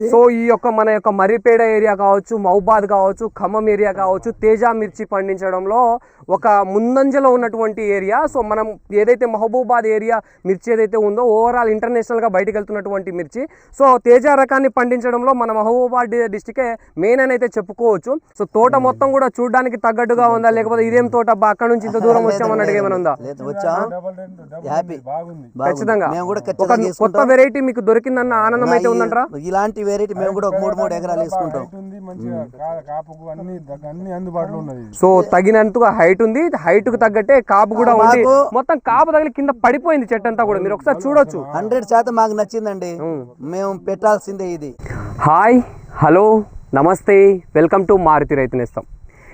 So ఈ యొక్క మన యొక్క మర్రిపేడ ఏరియా కావచ్చు మహబాద్ కావచ్చు ఖమ్మం ఏరియా కావచ్చు తేజ మిర్చి పండించడంలో ఒక ముందంజలో ఉన్నటువంటి ఏరియా. సో మనం ఏదైతే మహబూబాద్ ఏరియా మిర్చి ఏదైతే ఉందో ఓవరాల్ ఇంటర్నేషనల్గా బయటకు వెళ్తున్నటువంటి మిర్చి. సో తేజ రకాన్ని పండించడంలో మన మహబూబాద్ డిస్టికే మెయిన్ అని అయితే చెప్పుకోవచ్చు. సో తోట మొత్తం కూడా చూడడానికి తగ్గట్టుగా ఉందా? లేకపోతే ఇదేం తోట? అక్కడ నుంచి ఇంత దూరం వచ్చామన్నట్టుగా ఏమైనా ఉందా? లేదు వచ్చాం? హ్యాపీ బాగుంది. బాగుంది. ఖచ్చితంగా. ఒక ఖచ్చితంగా కొత్త వెరైటీ మీకు దొరికిందన్న ఆనందం అయితే ఉందంటారా? ఇలాంటి వెరైటీ మేము కూడా ఒక మూడు మూడు ఎకరాలు వేసుకుంటాం. హైట్ ఉంది మంచిగా కా- కాపుకు అన్ని దగ్గ- అన్ని అందుబాటులో ఉన్నది ఇది. సో తగినంతగా హైట్ ఉంది హైట్కు తగ్గట్టే కాపు కూడా ఉంది. మాకు- మొత్తం కాపు తగిలి కింద పడిపోయింది చెట్టు అంతా కూడా. మీరు ఒకసారి చూడొచ్చు. హండ్రెడ్ శాతం మాకు నచ్చిందండి. మేము పెట్టాల్సిందే ఇది. హాయ్ హలో నమస్తే వెల్కమ్ టు మారుతి రైతు నేస్తం.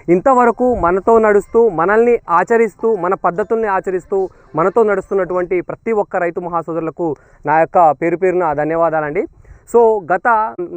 ఇంతవరకు మనతో నడుస్తూ మనల్ని ఆచరిస్తూ మన పద్ధతుల్ని ఆచరిస్తూ మనతో నడుస్తున్నటువంటి ప్రతి ఒక్క రైతు మహాసోదరులకు నా యొక్క పేరు పేరున ధన్యవాదాలండి. సో గత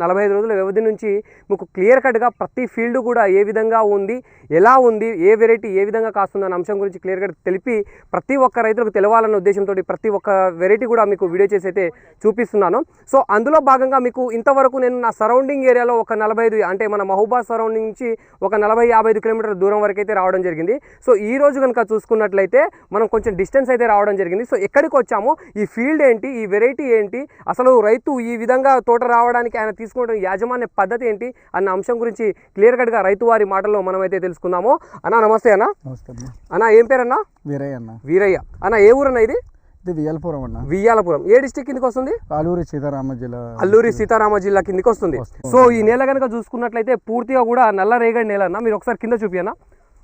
నలభై ఐదు రోజుల వ్యవధి నుంచి మీకు క్లియర్ కట్గా ప్రతి ఫీల్డ్ కూడా ఏ విధంగా ఉంది ఎలా ఉంది ఏ వెరైటీ ఏ విధంగా కాస్తుంది అనే అంశం గురించి క్లియర్ కట్ తెలిపి ప్రతి ఒక్క రైతులకు తెలవాలన్న ఉద్దేశంతో ప్రతి ఒక్క వెరైటీ కూడా మీకు వీడియో చేసి అయితే చూపిస్తున్నాను. సో అందులో భాగంగా మీకు ఇంతవరకు నేను నా సరౌండింగ్ ఏరియాలో ఒక నలభై ఐదు అంటే మన మహబూబాద్ సరౌండింగ్ నుంచి ఒక నలభై యాభై ఐదు కిలోమీటర్ల దూరం వరకు అయితే రావడం జరిగింది. సో ఈ రోజు కనుక చూసుకున్నట్లయితే మనం కొంచెం డిస్టెన్స్ అయితే రావడం జరిగింది. సో ఎక్కడికి వచ్చామో ఈ ఫీల్డ్ ఏంటి ఈ వెరైటీ ఏంటి అసలు రైతు ఈ విధంగా తోట రావడానికి ఆయన తీసుకున్న యాజమాన్య పద్ధతి ఏంటి అన్న అంశం గురించి క్లియర్ కట్గా రైతు వారి మాటల్లో మనం అయితే తెలుసుకుందాము. అన్న నమస్తే అన్న. నమస్తే అన్న. అన్న ఏం పేరన్నా? వీరయ్య అన్న. వీరయ్య. అన్న ఏ ఊరన్న ఇది? ఇది వియల్పురం అన్న. వియ్యాలపురం. ఏ డిస్టిక్ కిందకి వస్తుంది? ఆలూరి సీతారామ జిల్లా. అల్లూరి సీతారామ జిల్లా కిందకి వస్తుంది. సో ఈ నేల కనుక చూసుకున్నట్లయితే పూర్తిగా కూడా నల్ల రేగడి నేల అన్న. మీరు ఒకసారి కింద చూపియనా?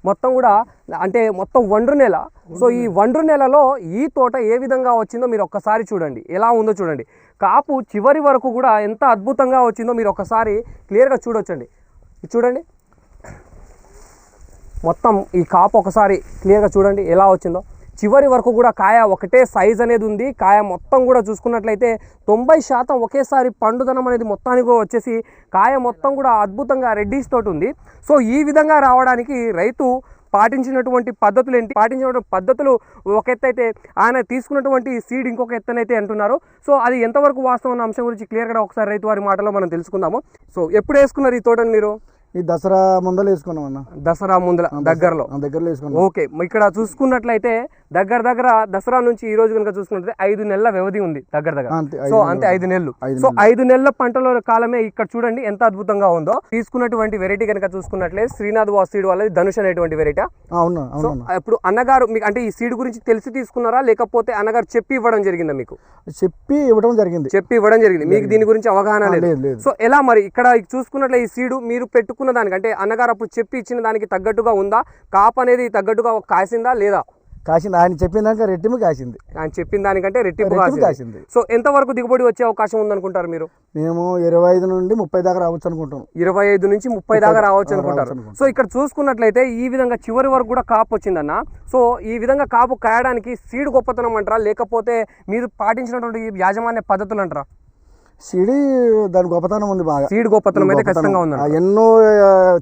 మొత్తం కూడా అంటే మొత్తం వండ్రు నేల. సో ఈ వండ్రు నేలలో ఈ తోట ఏ విధంగా వచ్చిందో మీరు ఒక్కసారి చూడండి. ఎలా ఉందో చూడండి. కాపు చివరి వరకు కూడా ఎంత అద్భుతంగా వచ్చిందో మీరు ఒక్కసారి క్లియర్గా చూడొచ్చండి. చూడండి. మొత్తం ఈ కాపు ఒకసారి క్లియర్గా చూడండి ఎలా వచ్చిందో. చివరి వరకు కూడా కాయ ఒకటే సైజ్ అనేది ఉంది. కాయ మొత్తం కూడా చూసుకున్నట్లయితే తొంభై శాతం ఒకేసారి పండుదనం అనేది మొత్తానికి వచ్చేసి కాయ మొత్తం కూడా అద్భుతంగా రెడ్డిస్ తోటి ఉంది. సో ఈ విధంగా రావడానికి రైతు పాటించినటువంటి పద్ధతులు ఏంటి? పాటించినటువంటి పద్ధతులు ఒక ఎత్తు అయితే ఆయన తీసుకున్నటువంటి సీడ్ ఇంకొక ఎత్తనైతే అంటున్నారు. సో అది ఎంతవరకు వాస్తవం అన్న అంశం గురించి క్లియర్గా ఒకసారి రైతు వారి మాటలో మనం తెలుసుకుందాము. సో ఎప్పుడు వేసుకున్నారు ఈ తోటని మీరు? ఈ దసరా ముందలు వేసుకున్నాం అన్న. దసరా ముందల దగ్గరలో. దగ్గరలో వేసుకున్నాం. ఓకే. ఇక్కడ చూసుకున్నట్లయితే దగ్గర దగ్గర దసరా నుంచి ఈ రోజు కనుక చూసుకున్నట్లయితే ఐదు నెలల వ్యవధి ఉంది దగ్గర దగ్గర. సో అంతే ఐదు నెలలు. సో ఐదు నెలల పంటల కాలమే ఇక్కడ చూడండి ఎంత అద్భుతంగా ఉందో. తీసుకున్నటువంటి వెరైటీ కనుక చూసుకున్నట్లయితే శ్రీనాథ్ వాసీడ్ వాళ్ళది ధనుష్ అనేటువంటి వెరైటీ అవును సో ఇప్పుడు అన్నగారు మీకు అంటే ఈ సీడ్ గురించి తెలిసి తీసుకున్నారా? లేకపోతే అన్నగారు చెప్పి ఇవ్వడం జరిగిందా మీకు? చెప్పి ఇవ్వడం జరిగింది. చెప్పి ఇవ్వడం జరిగింది. మీకు దీని గురించి అవగాహన లేదు. సో ఎలా మరి ఇక్కడ చూసుకున్నట్లే ఈ సీడు మీరు పెట్టుకున్న దానికి అంటే అన్నగారు అప్పుడు చెప్పి ఇచ్చిన దానికి తగ్గట్టుగా ఉందా? కాప్ అనేది తగ్గట్టుగా కాసిందా లేదా? కాసింది. ఆయన చెప్పిన దానికి రెట్టింపు కాసింది. ఆయన చెప్పిన దానికంటే రెట్టింపు రెట్టింపు కాసింది. సో ఎంతవరకు దిగుబడి వచ్చే అవకాశం ఉందనుకుంటారు మీరు? మేము ఇరవై ఐదు నుండి ముప్పై దాకా రావచ్చు అనుకుంటాం. ఇరవై ఐదు నుంచి ముప్పై దాకా రావచ్చు అనుకుంటారు. సో ఇక్కడ చూసుకున్నట్లయితే ఈ విధంగా చివరి వరకు కూడా కాపు వచ్చిందన్న. సో ఈ విధంగా కాపు కాయడానికి సీడ్ గొప్పతనం అంటారా? లేకపోతే మీరు పాటించినటువంటి యాజమాన్య పద్ధతులు అంటారా? సిడి దాని గొప్పతనం ఉంది బాగా. సీడ్ గొప్పతనం అయితే. ఖచ్చితంగా ఉందంట. ఆ, ఎన్నో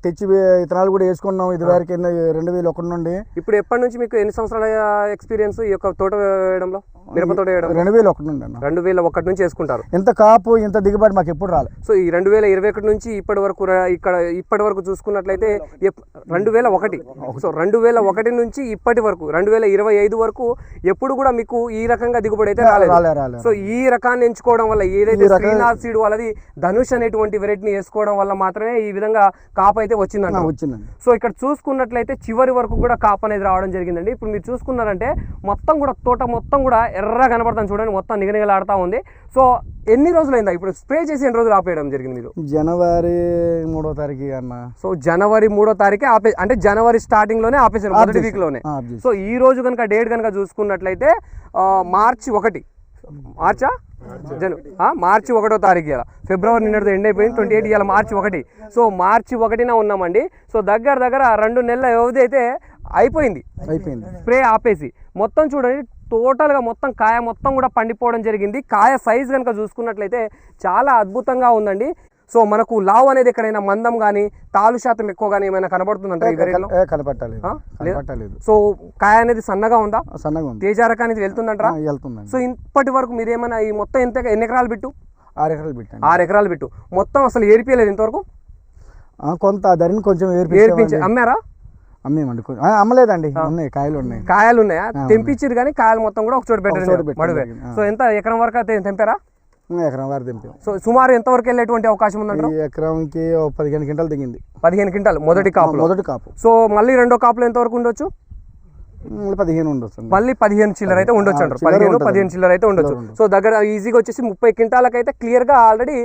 తెచ్చి విత్తనాలు కూడా వేసుకున్నాం ఇది వరకు ఎన్నో రెండు వేల ఒకటి నుండి. ఇప్పుడు ఎప్పటి నుంచి మీకు ఎన్ని సంవత్సరాల ఎక్స్పీరియన్స్ ఈ యొక్క తోట వేయడంలో? మిరప తోట వేయడం? రెండు వేల ఒకటి నుండి అన్న. రెండు వేల ఒకటి నుంచి వేసుకుంటారు. ఇంత కాపు ఇంత దిగుబడి మాకు ఎప్పుడు రాలే. సో ఈ రెండు వేల ఇరవై ఒకటి నుంచి ఇప్పటి వరకు ఇక్కడ ఇప్పటి వరకు చూసుకున్నట్లయితే రెండు వేల ఒకటి. సో రెండు వేల ఒకటి నుంచి ఇప్పటి వరకు రెండు వేల ఇరవై ఐదు వరకు ఎప్పుడు కూడా మీకు ఈ రకంగా దిగుబడి అయితే రాలేదు. రాలే రాలే. సో ఈ రకాన్ని ఎంచుకోవడం వల్ల ఏదైతే శ్రీనాథ్ సీడ్ వాళ్ళది ధనుష్ అనేటువంటి వెరైటీని వేసుకోవడం వల్ల మాత్రమే ఈ విధంగా కాపు అయితే వచ్చిందంట. వచ్చిందండి. సో ఇక్కడ చూసుకున్నట్లయితే చివరి వరకు కూడా కాపు అనేది రావడం జరిగిందండి. ఇప్పుడు మీరు చూసుకున్నారంటే మొత్తం కూడా తోట మొత్తం కూడా ఎర్ర కనపడుతుంది చూడండి మొత్తం నిగనిగలాడుతూ ఉంది. సో ఎన్ని రోజులైందా ఇప్పుడు స్ప్రే చేసి ఎన్ని రోజులు ఆపేయడం జరిగింది మీరు? జనవరి మూడో తారీఖు అన్న. సో జనవరి మూడో తారీఖే ఆపే అంటే జనవరి స్టార్టింగ్లోనే ఆపేసారు మొదటి. వీక్లోనే. సో ఈ రోజు కనుక డేట్ కనుక చూసుకున్నట్లయితే మార్చి ఒకటి. మార్చా? జను మార్చి ఒకటో తారీఖు ఇలా ఫిబ్రవరి నిన్నటితో ఎండ్ అయిపోయింది ట్వంటీ ఎయిట్ ఇవాళ మార్చి ఒకటి. సో మార్చి ఒకటిన ఉన్నామండి. సో దగ్గర దగ్గర రెండు నెలల వ్యవధి అయితే అయిపోయింది. అయిపోయింది. స్ప్రే ఆపేసి. మొత్తం చూడండి టోటల్గా మొత్తం కాయ మొత్తం కూడా పండిపోవడం జరిగింది. కాయ సైజ్ కనుక చూసుకున్నట్లయితే చాలా అద్భుతంగా ఉందండి. సో మనకు లావ్ అనేది ఎక్కడైనా మందం కానీ తాలు శాతం ఎక్కువ కానీ ఏమైనా కనబడుతుందంట కనపట్టలేదు సో కాయ అనేది సన్నగా ఉందా? సన్నగా ఉంది. తేజ రకానికి వెళ్తుందంటారా? ఆ, వెళ్తుందండి. సో ఇప్పటి వరకు మీరు ఏమైనా ఈ మొత్తం ఎంత ఎన్ని ఎకరాలు బిట్టు? ఆరు ఎకరాలు పెట్టాను ఆరు ఎకరాలు పెట్టు మొత్తం అసలు ఏరిపియలేదు ఇంతవరకు? కొంత ధరని కొంచెం ఏర్పించి అమ్మారా? అమ్మేమండి అమ్మలేదండి. ఉన్నాయి కాయలు ఉన్నాయి. కాయలు ఉన్నాయా? తెంపించారు కానీ కాయలు మొత్తం కూడా ఒక చోట పెట్టారు. సో ఎంత ఎకరం వరకు అయితే తెంపారా? ఎకరం వారు తెంపాం. సో సుమారు ఎంత వరకు వెళ్ళేటువంటి అవకాశం ఉందంటారు? ఈ ఎకరంకి ఓ పదిహేను క్వింటాలు దిగింది పదిహేను క్వింటాలు మొదటి కాపులో. మొదటి కాపు. సో మళ్ళీ రెండో కాపులో ఎంత వరకు ఉండొచ్చు? ఉమ్, పదిహేను ఉండొచ్చు మళ్ళీ పదిహేను చిల్లర అయితే ఉండొచ్చు అంటారు. పదిహేను. పదిహేను చిల్లర అయితే ఉండొచ్చు. సో దగ్గర ఈజీగా వచ్చేసి ముప్పై క్వింటాలకు అయితే క్లియర్గా ఆల్రెడీ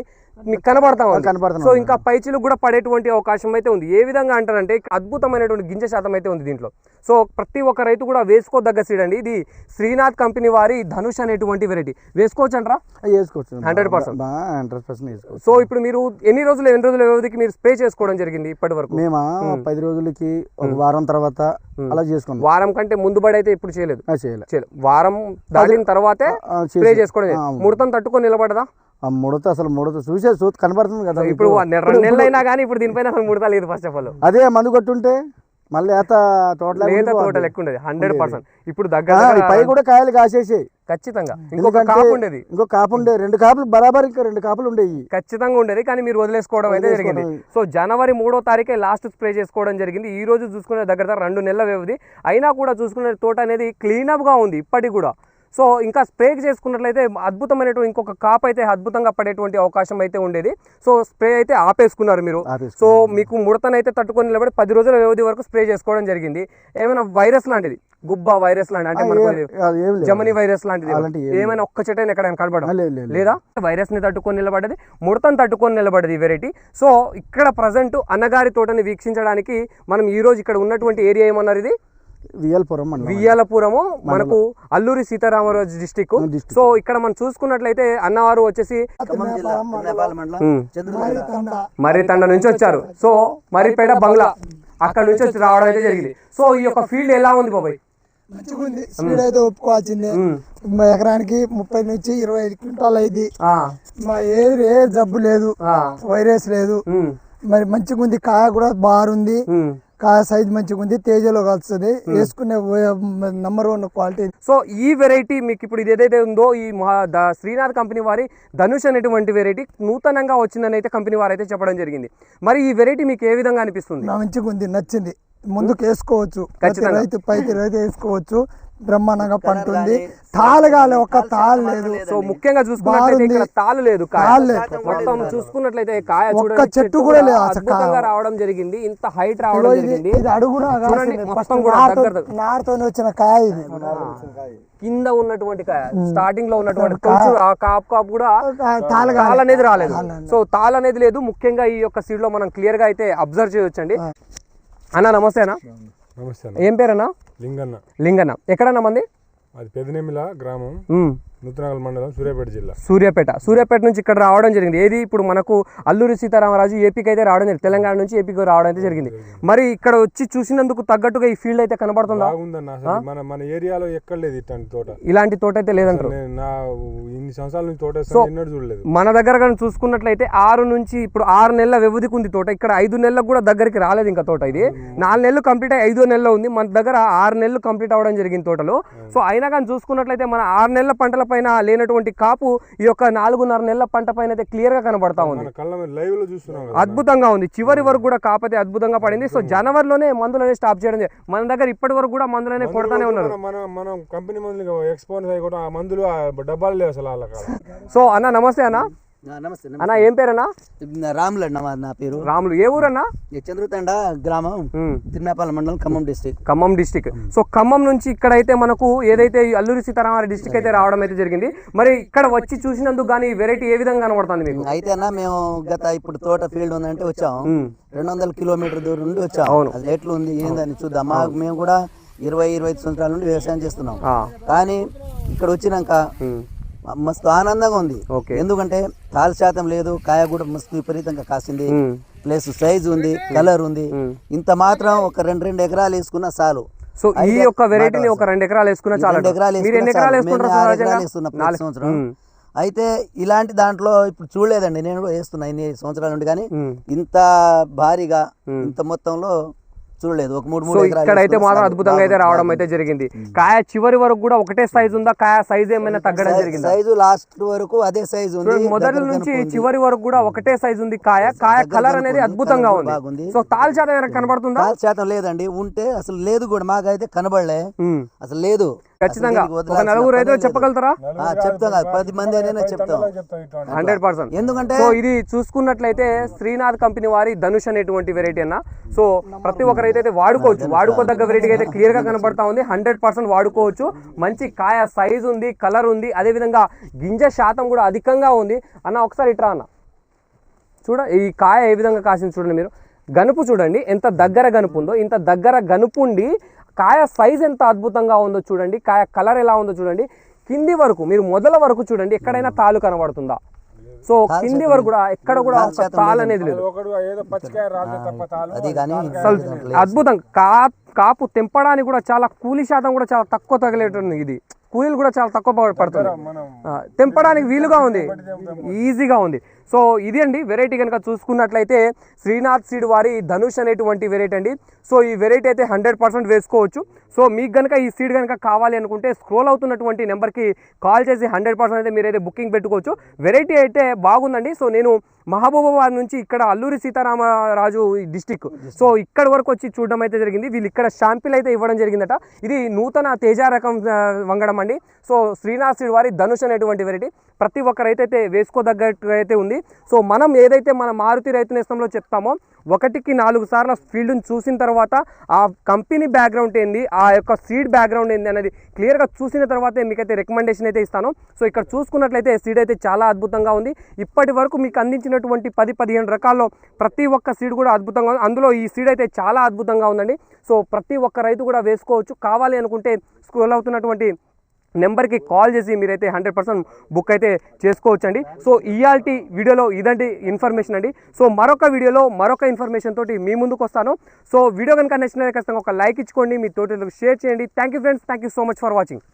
మీకు కనబడతా ఉంది. సో ఇంకా పైచిలకు కూడా పడేటువంటి అవకాశం అయితే ఉంది. ఏ విధంగా అంటారంటే అద్భుతమైనటువంటి గింజ శాతం అయితే ఉంది దీంట్లో. సో ప్రతి ఒక్క రైతు కూడా వేసుకోదగ్గ సీడ్ అండి. ఇది శ్రీనాథ్ కంపెనీ వారి ధనుష్ అనేటువంటి వెరైటీ వేసుకోవచ్చు అంటారా? వేసుకోవచ్చు. 100%. హండ్రెడ్ పర్సెంట్ సో ఇప్పుడు మీరు ఎన్ని రోజులు ఎన్ని రోజుల వ్యవధికి మీరు స్ప్రే చేసుకోవడం జరిగింది ఇప్పటి వరకు? మేమా పది రోజులకి ఒక వారం తర్వాత అలా చేసుకున్నాం. వారం కంటే ముందు బడి అయితే ఇప్పుడు చేయలేదు. చేయలేదు వారం దాటిన తర్వాతే స్ప్రే చేసుకోవడం. ముడతను తట్టుకొని నిలబడదా? ఆ ముడత అసలు ముడత చూసే చూసి కనబడుతుంది కదా ఇప్పుడు రెండు నెలలు అయినా కానీ ఇప్పుడు దీనిపైన అసలు ముడత లేదు ఫస్ట్ ఆఫ్ ఆల్ అదే మందు కొట్టుంటే మళ్ళీ ఏత తోటలో లేత. తోట లెక్క ఉండేది. హండ్రెడ్ పర్సెంట్ ఇప్పుడు దగ్గర పై కూడా కాయలు కాసేసి ఖచ్చితంగా. ఇంకొక కాపు ఉండేది. ఇంకో కాపు ఉండే రెండు కాపులు బరాబర్ ఇంకా రెండు కాపులు ఉండేవి ఖచ్చితంగా ఉండేది కానీ మీరు వదిలేసుకోవడం అయితే జరిగింది. సో జనవరి మూడో తారీఖే లాస్ట్ స్ప్రే చేసుకోవడం జరిగింది. ఈ రోజు చూసుకునే దగ్గర దగ్గర రెండు నెలల వ్యవధి. అయినా కూడా చూసుకునే తోట అనేది క్లీనప్గా ఉంది ఇప్పటికి కూడా. సో ఇంకా స్ప్రే చేసుకున్నట్లయితే అద్భుతమైనటువంటి ఇంకొక కాప్ అయితే అద్భుతంగా పడేటువంటి అవకాశం అయితే ఉండేది. సో స్ప్రే అయితే ఆపేసుకున్నారు మీరు. సో మీకు ముడతనైతే తట్టుకొని నిలబడి పది రోజుల వ్యవధి వరకు స్ప్రే చేసుకోవడం జరిగింది. ఏమైనా వైరస్ లాంటిది? గుబ్బ వైరస్ లాంటి అంటే మనకు జమని వైరస్ లాంటిది ఏమైనా? ఒక్క చెట్టు ఎక్కడైనా కనబడడం? ఆ, లేదు, వైరస్ని తట్టుకొని నిలబడ్డది ముడతను తట్టుకొని నిలబడ్డది ఈ వెరైటీ. సో ఇక్కడ ప్రజెంట్ అన్నగారి తోటని వీక్షించడానికి మనం ఈ రోజు ఇక్కడ ఉన్నటువంటి ఏరియా ఏమన్నారు ఇది? వియల్పురం మండలం వియ్యాలపురము మనకు అల్లూరి సీతారామరాజు డిస్టిక్. సో ఇక్కడ మనం చూసుకున్నట్లయితే అన్నవారు వచ్చేసి మర్రితండ నుంచి వచ్చారు. సో మర్రిపేట బంగ్లా. అక్కడ నుంచి వచ్చి రావడం అయితే జరిగింది. సో ఈ యొక్క ఫీల్డ్ ఎలా ఉంది బాబాయ్? అయితే ఒప్పుకోవాల్సిందే. మా ఎకరానికి ముప్పై నుంచి ఇరవై ఐదు క్వింటాల్ అయింది. ఆ, మా ఏ ఏ జబ్బు లేదు. ఆ, వైరస్ లేదు. మరి మంచిగా ఉంది కాయ కూడా బారుంది సైజ్ మంచిగా ఉంది తేజలో కలుస్తుంది. వేసుకునే నంబర్ వన్ క్వాలిటీ సో ఈ వెరైటీ మీకు ఇప్పుడు ఇది ఏదైతే ఉందో ఈ శ్రీనాథ్ కంపెనీ వారి ధనుష్ అనేటువంటి వెరైటీ నూతనంగా వచ్చిందని అయితే కంపెనీ వారు అయితే చెప్పడం జరిగింది. మరి ఈ వెరైటీ మీకు ఏ విధంగా అనిపిస్తుంది? మంచిగా ఉంది నచ్చింది. ముందుకు వేసుకోవచ్చు. రైతు పైకి రైతు వేసుకోవచ్చు బ్రహ్మాండంగా పంట ఉంది తాళగాలి ఒక్క తాళ లేదు. సో ముఖ్యంగా చూసుకున్నట్లయితే తాళ్ళు లేదు కాయ. తాళ్ళు లేదు. మొత్తం చూసుకున్నట్లయితే కాయ ఒక్క చూడండి చెట్టు కూడా లేదు అద్భుతంగా. రావడం జరిగింది. ఇంత హైట్ రావడం జరిగింది. ఇది అడుగున చూడండి మొత్తం కూడా దగ్గర దగ్గర. నారుతో వచ్చిన కాయ ఇది. కింద ఉన్నటువంటి కాయ. స్టార్టింగ్లో ఉన్నటువంటి కొంచెం ఆ కాప్ కాప్ కూడా తాళగాలి తాల్ అనేది రాలేదు. సో తాల్ అనేది లేదు. ముఖ్యంగా ఈ యొక్క సీడ్లో మనం క్లియర్గా అయితే అబ్జర్వ్ చేయొచ్చండి. అన్న నమస్తే అన్న. నమస్తే అన్న. ఏం పేరన్నా? లింగన్న. లింగన్న. ఎక్కడన్నా మంది? అది పెదనెమిల గ్రామం. నూతనగల్ మండలం సూర్యాపేట జిల్లా. సూర్యాపేట. సూర్యాపేట నుంచి ఇక్కడ రావడం జరిగింది. ఏది ఇప్పుడు మనకు అల్లూరి సీతారామరాజు ఏపీకి అయితే రావడం జరిగింది. తెలంగాణ నుంచి ఏపీకి రావడం అయితే జరిగింది. మరి ఇక్కడ వచ్చి చూసినందుకు తగ్గట్టుగా ఈ ఫీల్డ్ అయితే కనబడుతుందా? బాగుందన్న మన మన ఏరియాలో ఎక్కడ లేదు ఇట్లాంటి తోట. ఇలాంటి తోట అయితే లేదంటారు. నా ఇన్ని సంవత్సరాల నుంచి తోట చూడలేదు. మన దగ్గర కానీ చూసుకున్నట్లయితే ఆరు నుంచి ఇప్పుడు ఆరు నెలల వ్యవధికి ఉంది తోట. ఇక్కడ ఐదు నెలలకు కూడా దగ్గరికి రాలేదు ఇంకా తోట ఇది. నాలుగు నెలలు కంప్లీట్ అయ్యి ఐదో నెలలో ఉంది. మన దగ్గర ఆరు నెలలు కంప్లీట్ అవ్వడం జరిగింది తోటలో. సో అయినా కానీ చూసుకున్నట్లయితే మన ఆరు నెలల పంటల పైన లేనటువంటి కాపు ఈ యొక్క నాలుగున్నర నెలల పంట పైన అయితే క్లియర్గా కనబడతా ఉంది అద్భుతంగా ఉంది. చివరి వరకు కూడా కాకపోతే అద్భుతంగా పడింది. సో జనవరిలోనే మందులనే స్టాప్ చేయడం. మన దగ్గర ఇప్పటి వరకు కూడా మందులనే కొడతానే ఉన్నారు. మనం కంపెనీ మందులు ఎక్స్పోన్స్ అయ్యి కూడా ఆ మందులు డబ్బాలు లేవు అసలు సో అన్న నమస్తే అన్న. నమస్తే అన్న ఏం పేరన్నా? నమస్తే రాములు అన్న నా పేరు. రాములు ఏ ఊరన్నా? ఈ చంద్రుతండ గ్రామం ఉమ్. తిరుమలపాలెం మండలం Khammam district. Khammam district. So Khammam నుంచి ఇక్కడైతే మనకు ఏదైతే అల్లూరి సీతారామరాజు డిస్టిక్ అయితే రావడం అయితే జరిగింది. మరి ఇక్కడ వచ్చి చూసినందుకు కానీ వెరైటీ ఏ విధంగా కనబడుతుంది మీకు? అయితే అన్న మేము గత ఇప్పుడు తోట ఫీల్డ్ ఉందంటే వచ్చాం. రెండు వందల కిలోమీటర్ దూరం నుండి వచ్చాం. అవును. అది ఎట్లా ఉంది ఏందని చూద్దాం. మాకు మేము కూడా ఇరవై ఇరవై ఐదు సంవత్సరాల నుండి వ్యవసాయం చేస్తున్నాం. కానీ ఇక్కడ వచ్చినాక. మస్తు ఆనందంగా ఉంది. ఎందుకంటే తాళ శాతం లేదు కాయ కూడా మస్తు విపరీతంగా కాసింది. ప్లస్ సైజ్ ఉంది కలర్ ఉంది. ఇంత మాత్రం ఒక రెండు రెండు ఎకరాలు వేసుకున్నా చాలు. సో ఈ యొక్క వెరైటీని ఒక రెండు ఎకరాలు వేసుకున్నా చాలా. ఎకరాలు. సంవత్సరం. అయితే ఇలాంటి దాంట్లో ఇప్పుడు చూడలేదండి. నేను కూడా వేస్తున్నా ఇన్ని సంవత్సరాల నుండి కానీ. ఇంత భారీగా ఇంత మొత్తంలో చూడలేదు. ఒక మూడు మూడు ఇక్కడైతే వేసుకున్నా మాత్రం. అద్భుతంగా అయితే రావడం. అయితే జరిగింది. కాయ చివరి వరకు కూడా ఒకటే సైజు ఉందా? కాయ సైజ్ ఏమైనా తగ్గడం జరిగిందా? సైజు లాస్ట్ వరకు అదే సైజు ఉంది. మొదటి నుంచి. చివరి వరకు కూడా ఒకటే సైజు ఉంది కాయ. కాయ కలర్ అనేది అద్భుతంగా ఉంది. సో తాల్ శాతం కనబడుతుందా? కాల్ శాతం లేదండి. ఉంటే అసలు లేదు కూడా. మాకైతే కనబడలే. అసలు లేదు. ఖచ్చితంగా. ఒక నలుగురు అయితే. చెప్పగలుగుతారా? ఆ, చెప్తాం పది మంది అయినా చెప్తాం. Hundred percent. ఎందుకంటే సో ఇది చూసుకున్నట్లయితే శ్రీనాథ్ కంపెనీ వారి ధనుష్ అనేటువంటి వెరైటీ అన్న. సో ప్రతి ఒక్కరైతే అయితే వాడుకోవచ్చు. వాడుకోదగ్గ వెరైటీ అయితే క్లియర్గా కనబడతా ఉంది. హండ్రెడ్ పర్సెంట్ వాడుకోవచ్చు. మంచి కాయ సైజ్ ఉంది కలర్ ఉంది. అదే విధంగా గింజ శాతం కూడా అధికంగా ఉంది. అన్న ఒకసారి ఇట్రా అన్న. చూడ ఈ కాయ ఏ విధంగా కాసింది చూడండి మీరు. గనుపు చూడండి ఎంత దగ్గర గనుపు ఉందో ఇంత దగ్గర గనుపు ఉండి కాయ సైజ్ ఎంత అద్భుతంగా ఉందో చూడండి. కాయ కలర్ ఎలా ఉందో చూడండి. కింది వరకు మీరు మొదల వరకు చూడండి ఎక్కడైనా తాలు కనబడుతుందా? సో కింది వరకు కూడా ఎక్కడ కూడా తాలు ఒక తాలు లేదు. అనేది లేదు. ఒకడు ఏదో పచ్చికాయ రాదు తప్ప తాలు అది కానీ అసలు అద్భుతం. కా కాపు తెంపడానికి కూడా చాలా కూలీ శాతం కూడా చాలా తక్కువ తగిలేటుంది ఇది. కూలీలు కూడా చాలా తక్కువ పడ- పడుతుంది తెంపడానికి వీలుగా ఉంది. ఈజీగా ఉంది. సో ఇది అండి వెరైటీ కనుక చూసుకున్నట్లయితే శ్రీనాథ్ సీడ్ వారి ధనుష్ అనేటువంటి వెరైటీ అండి. సో ఈ వెరైటీ అయితే హండ్రెడ్ పర్సెంట్ వేసుకోవచ్చు. సో మీకు కనుక ఈ సీడ్ కనుక కావాలి అనుకుంటే స్క్రోల్ అవుతున్నటువంటి నెంబర్కి కాల్ చేసి హండ్రెడ్ పర్సెంట్ అయితే మీరైతే బుకింగ్ పెట్టుకోవచ్చు. వెరైటీ అయితే బాగుందండి. సో నేను మహబూబాబాద్ నుంచి ఇక్కడ అల్లూరి సీతారామరాజు డిస్టిక్. సో ఇక్కడ వరకు వచ్చి చూడడం అయితే జరిగింది. వీళ్ళు ఇక్కడ షాంపిల్ అయితే ఇవ్వడం జరిగిందట. ఇది నూతన తేజ రకం వంగడం అండి. సో శ్రీనాథ్ వారి ధనుష్ అనేటువంటి వెరైటీ. ప్రతి ఒక్కరైతే వేసుకోదగ్గట్టు అయితే ఉంది. సో మనం ఏదైతే మన మారుతి రైతు నేస్తంలో చెప్తామో ఒకటికి నాలుగు సార్ల ఫీల్డ్ని చూసిన తర్వాత ఆ కంపెనీ బ్యాక్గ్రౌండ్ ఏంది? ఆ యొక్క సీడ్ బ్యాక్గ్రౌండ్ ఏంది అనేది క్లియర్గా చూసిన తర్వాతే మీకైతే రికమెండేషన్ అయితే ఇస్తాను. సో ఇక్కడ చూసుకున్నట్లయితే సీడ్ అయితే చాలా అద్భుతంగా ఉంది. ఇప్పటి వరకు మీకు అందించినటువంటి పది పదిహేను రకాల్లో ప్రతి ఒక్క సీడ్ కూడా అద్భుతంగా ఉంది. అందులో ఈ సీడ్ అయితే చాలా అద్భుతంగా ఉందండి. సో ప్రతి ఒక్క రైతు కూడా వేసుకోవచ్చు. కావాలి అనుకుంటే స్క్రోల్ అవుతున్నటువంటి నెంబర్కి కాల్ చేసి మీరైతే హండ్రెడ్ పర్సెంట్ బుక్ అయితే చేసుకోవచ్చండి. సో ఇయాల్టి వీడియోలో ఇదండి ఇన్ఫర్మేషన్ అండి. సో మరొక వీడియోలో మరొక ఇన్ఫర్మేషన్ తోటి మీ ముందుకు వస్తాను సో వీడియో కనుక నచ్చినట్లయితే ఖచ్చితంగా ఒక లైక్ ఇచ్చుకోండి. మీ తోటి షేర్ చేయండి. Thank you friends. Thank you so much for watching.